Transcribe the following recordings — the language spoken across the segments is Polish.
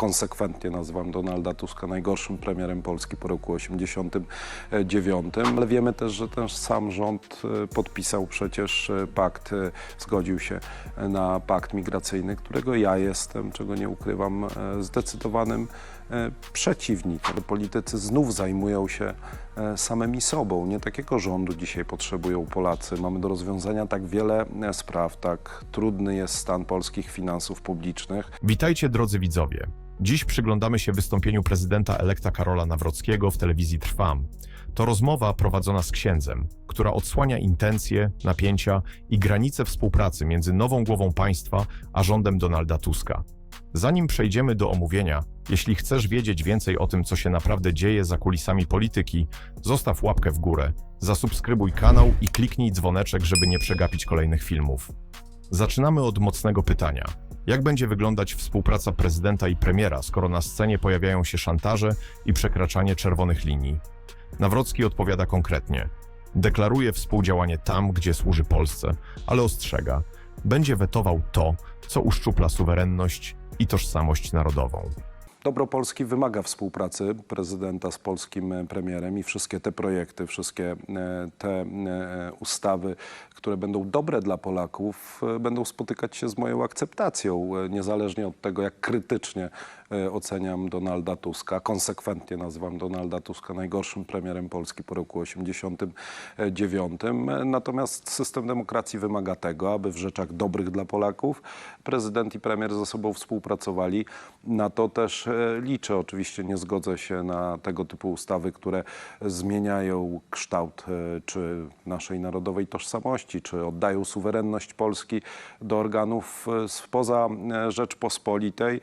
Konsekwentnie nazywam Donalda Tuska najgorszym premierem Polski po roku 89, ale wiemy też, że ten sam rząd e, podpisał przecież e, pakt, e, zgodził się na pakt migracyjny, którego ja jestem, czego nie ukrywam, zdecydowanym e, przeciwnikiem. Politycy znów zajmują się e, samymi sobą. Nie takiego rządu dzisiaj potrzebują Polacy. Mamy do rozwiązania tak wiele e, spraw, tak trudny jest stan polskich finansów publicznych. Witajcie drodzy widzowie. Dziś przyglądamy się wystąpieniu prezydenta elekta Karola Nawrockiego w telewizji Trwam. To rozmowa prowadzona z księdzem, która odsłania intencje, napięcia i granice współpracy między nową głową państwa a rządem Donalda Tuska. Zanim przejdziemy do omówienia, jeśli chcesz wiedzieć więcej o tym, co się naprawdę dzieje za kulisami polityki, zostaw łapkę w górę, zasubskrybuj kanał i kliknij dzwoneczek, żeby nie przegapić kolejnych filmów. Zaczynamy od mocnego pytania. Jak będzie wyglądać współpraca prezydenta i premiera, skoro na scenie pojawiają się szantaże i przekraczanie czerwonych linii? Nawrocki odpowiada konkretnie. Deklaruje współdziałanie tam, gdzie służy Polsce, ale ostrzega, będzie wetował to, co uszczupla suwerenność i tożsamość narodową. Dobro Polski wymaga współpracy prezydenta z polskim e, premierem i wszystkie te projekty, wszystkie e, te e, ustawy, które będą dobre dla Polaków, będą spotykać się z moją akceptacją, niezależnie od tego, jak krytycznie oceniam Donalda Tuska. Konsekwentnie nazywam Donalda Tuska najgorszym premierem Polski po roku 89. E, Natomiast system demokracji wymaga tego, aby w rzeczach dobrych dla Polaków prezydent i premier ze sobą współpracowali. Na to też liczę. Oczywiście nie zgodzę się na tego typu ustawy, które zmieniają kształt e, czy naszej narodowej tożsamości, czy oddają suwerenność Polski do organów e, spoza e, Rzeczpospolitej.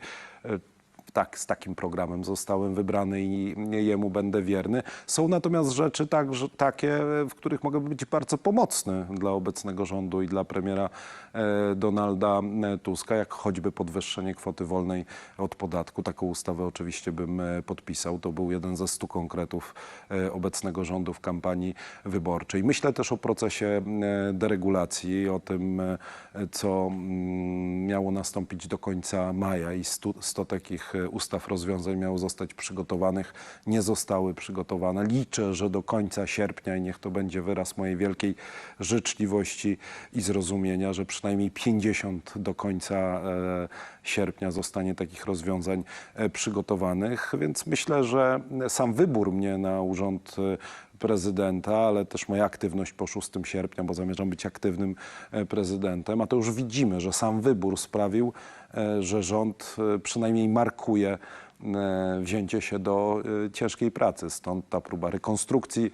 Tak, z takim programem zostałem wybrany i jemu będę wierny. Są natomiast rzeczy tak, że, takie, w których mogę być bardzo pomocny dla obecnego rządu i dla premiera e, Donalda e, Tuska, jak choćby podwyższenie kwoty wolnej od podatku. Taką ustawę oczywiście bym e, podpisał. To był jeden ze stu konkretów obecnego rządu w kampanii wyborczej. Myślę też o procesie deregulacji, o tym, co mm, miało nastąpić do końca maja i 100, 100 takich ustaw, rozwiązań miało zostać przygotowanych, nie zostały przygotowane. Liczę, że do końca sierpnia i niech to będzie wyraz mojej wielkiej życzliwości i zrozumienia, że przynajmniej 50 do końca e, sierpnia zostanie takich rozwiązań e, przygotowanych, więc myślę, że sam wybór mnie na urząd e, prezydenta, ale też moja aktywność po 6 sierpnia, bo zamierzam być aktywnym e, prezydentem, a to już widzimy, że sam wybór sprawił, e, że rząd e, przynajmniej markuje wzięcie się do ciężkiej pracy. Stąd ta próba rekonstrukcji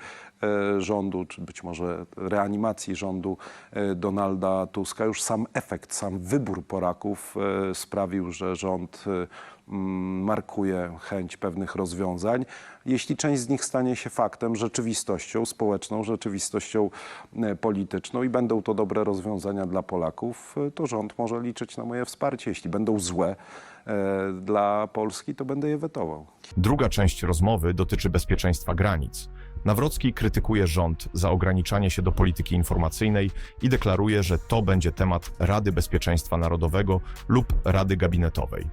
rządu, czy być może reanimacji rządu e, Donalda Tuska. Już sam efekt, sam wybór Polaków e, sprawił, że rząd e, markuje chęć pewnych rozwiązań. Jeśli część z nich stanie się faktem, rzeczywistością społeczną, rzeczywistością e, polityczną i będą to dobre rozwiązania dla Polaków, e, to rząd może liczyć na moje wsparcie. Jeśli będą złe e, dla Polski, to będę je wetował. Druga część rozmowy dotyczy bezpieczeństwa granic. Nawrocki krytykuje rząd za ograniczanie się do polityki informacyjnej i deklaruje, że to będzie temat Rady Bezpieczeństwa Narodowego lub Rady Gabinetowej.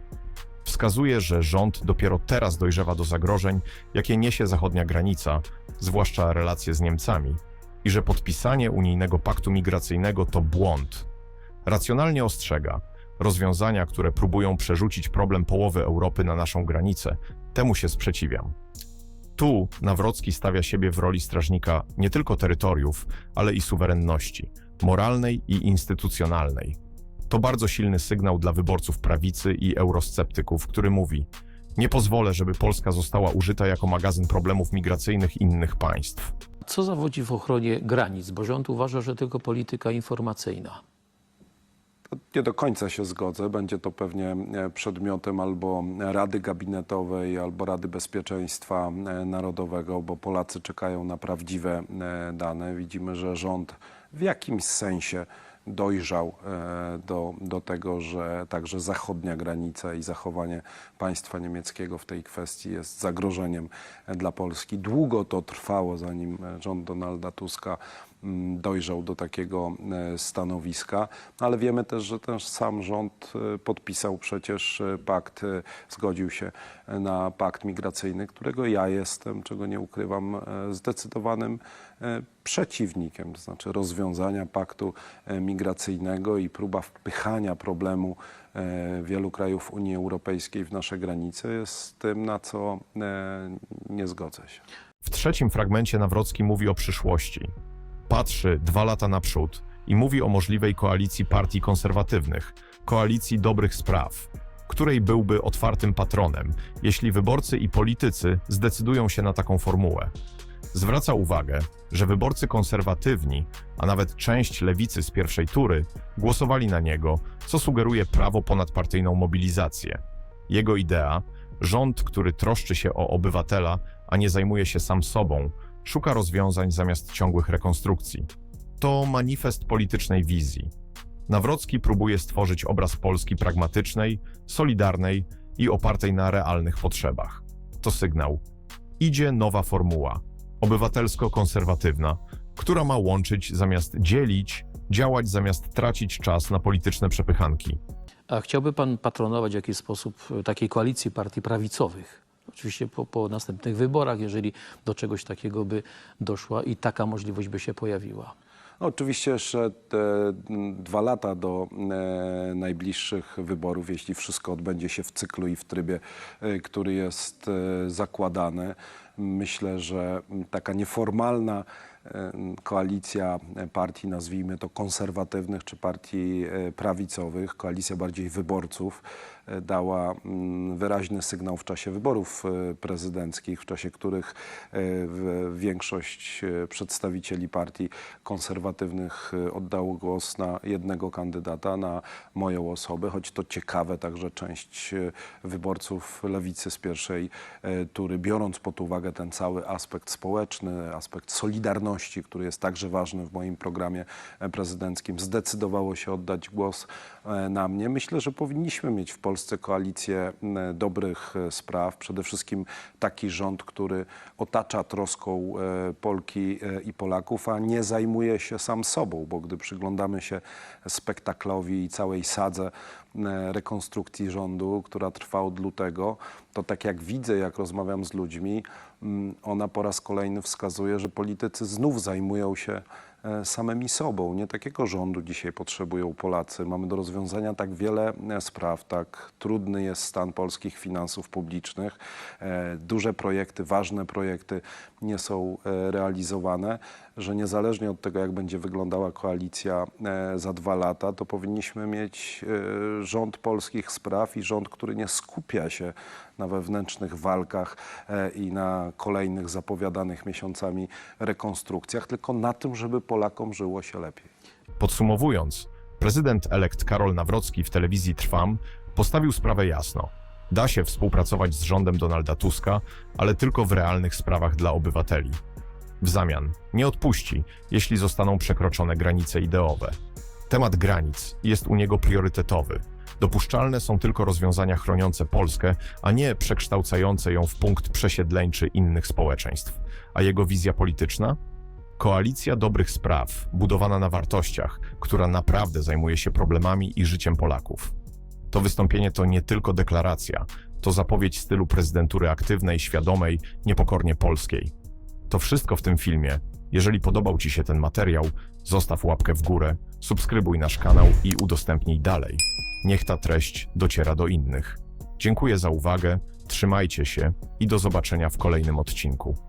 Wskazuje, że rząd dopiero teraz dojrzewa do zagrożeń, jakie niesie zachodnia granica, zwłaszcza relacje z Niemcami, i że podpisanie unijnego paktu migracyjnego to błąd. Racjonalnie ostrzega, rozwiązania, które próbują przerzucić problem połowy Europy na naszą granicę, temu się sprzeciwiam. Tu Nawrocki stawia siebie w roli strażnika nie tylko terytoriów, ale i suwerenności, moralnej i instytucjonalnej. To bardzo silny sygnał dla wyborców prawicy i eurosceptyków, który mówi: Nie pozwolę, żeby Polska została użyta jako magazyn problemów migracyjnych innych państw. Co zawodzi w ochronie granic? Bo rząd uważa, że tylko polityka informacyjna. Nie do końca się zgodzę. Będzie to pewnie e, przedmiotem albo Rady Gabinetowej, albo Rady Bezpieczeństwa e, Narodowego, bo Polacy czekają na prawdziwe e, dane. Widzimy, że rząd w jakimś sensie dojrzał do, do tego, że także zachodnia granica i zachowanie państwa niemieckiego w tej kwestii jest zagrożeniem dla Polski. Długo to trwało, zanim rząd Donalda Tuska dojrzał do takiego e, stanowiska, No, ale wiemy też, że też sam rząd e, podpisał przecież e, pakt, zgodził się na pakt migracyjny, którego ja jestem, czego nie ukrywam, zdecydowanym przeciwnikiem, to znaczy rozwiązania paktu migracyjnego i próba wpychania problemu wielu krajów Unii Europejskiej w nasze granice jest tym, na co nie zgodzę się. W trzecim fragmencie Nawrocki mówi o przyszłości. Patrzy dwa lata naprzód i mówi o możliwej koalicji partii konserwatywnych, koalicji dobrych spraw, której byłby otwartym patronem, jeśli wyborcy i politycy zdecydują się na taką formułę. Zwraca uwagę, że wyborcy konserwatywni, a nawet część lewicy z pierwszej tury, głosowali na niego, co sugeruje prawo ponadpartyjną mobilizację. Jego idea, rząd, który troszczy się o obywatela, a nie zajmuje się sam sobą, szuka rozwiązań zamiast ciągłych rekonstrukcji. To manifest politycznej wizji. Nawrocki próbuje stworzyć obraz Polski pragmatycznej, solidarnej i opartej na realnych potrzebach. To sygnał. Idzie nowa formuła, obywatelsko-konserwatywna, która ma łączyć zamiast dzielić, działać zamiast tracić czas na polityczne przepychanki. A chciałby pan patronować w jakiś sposób takiej koalicji partii prawicowych? Oczywiście po, po następnych wyborach, jeżeli do czegoś takiego by doszła i taka możliwość by się pojawiła. No, oczywiście jeszcze dwa lata do e, najbliższych wyborów, jeśli wszystko odbędzie się w cyklu i w trybie, e, który jest e, zakładany. Myślę, że taka nieformalna koalicja partii, nazwijmy to konserwatywnych czy partii e, prawicowych, koalicja bardziej wyborców, e, dała mm, wyraźny sygnał w czasie wyborów e, prezydenckich, w czasie których większość przedstawicieli partii konserwatywnych oddało głos na jednego kandydata, na moją osobę, choć to ciekawe, także część wyborców lewicy z pierwszej tury, biorąc pod uwagę ten cały aspekt społeczny, aspekt solidarności, który jest także ważny w moim programie prezydenckim, zdecydowało się oddać głos e, na mnie. Myślę, że powinniśmy mieć w Polsce koalicję dobrych e, spraw, przede wszystkim taki rząd, który otacza troską e, Polki i Polaków, a nie zajmuje się sam sobą, bo gdy przyglądamy się spektaklowi i całej sadze rekonstrukcji rządu, która trwa od lutego, to tak jak widzę, jak rozmawiam z ludźmi, ona po raz kolejny wskazuje, że politycy znów zajmują się e, samymi sobą. Nie takiego rządu dzisiaj potrzebują Polacy. Mamy do rozwiązania tak wiele e, spraw, tak trudny jest stan polskich finansów publicznych. E, Duże projekty, ważne projekty nie są realizowane, że niezależnie od tego, jak będzie wyglądała koalicja e, za dwa lata, to powinniśmy mieć e, rząd polskich spraw i rząd, który nie skupia się na wewnętrznych walkach e, i na kolejnych zapowiadanych miesiącami rekonstrukcjach, tylko na tym, żeby Polakom żyło się lepiej. Podsumowując, prezydent elekt Karol Nawrocki w telewizji Trwam postawił sprawę jasno. Da się współpracować z rządem Donalda Tuska, ale tylko w realnych sprawach dla obywateli. W zamian nie odpuści, jeśli zostaną przekroczone granice ideowe. Temat granic jest u niego priorytetowy. Dopuszczalne są tylko rozwiązania chroniące Polskę, a nie przekształcające ją w punkt przesiedleńczy innych społeczeństw. A jego wizja polityczna? Koalicja dobrych spraw, budowana na wartościach, która naprawdę zajmuje się problemami i życiem Polaków. To wystąpienie to nie tylko deklaracja, to zapowiedź stylu prezydentury aktywnej, świadomej, niepokornie polskiej. To wszystko w tym filmie. Jeżeli podobał Ci się ten materiał, zostaw łapkę w górę, subskrybuj nasz kanał i udostępnij dalej. Niech ta treść dociera do innych. Dziękuję za uwagę, trzymajcie się i do zobaczenia w kolejnym odcinku.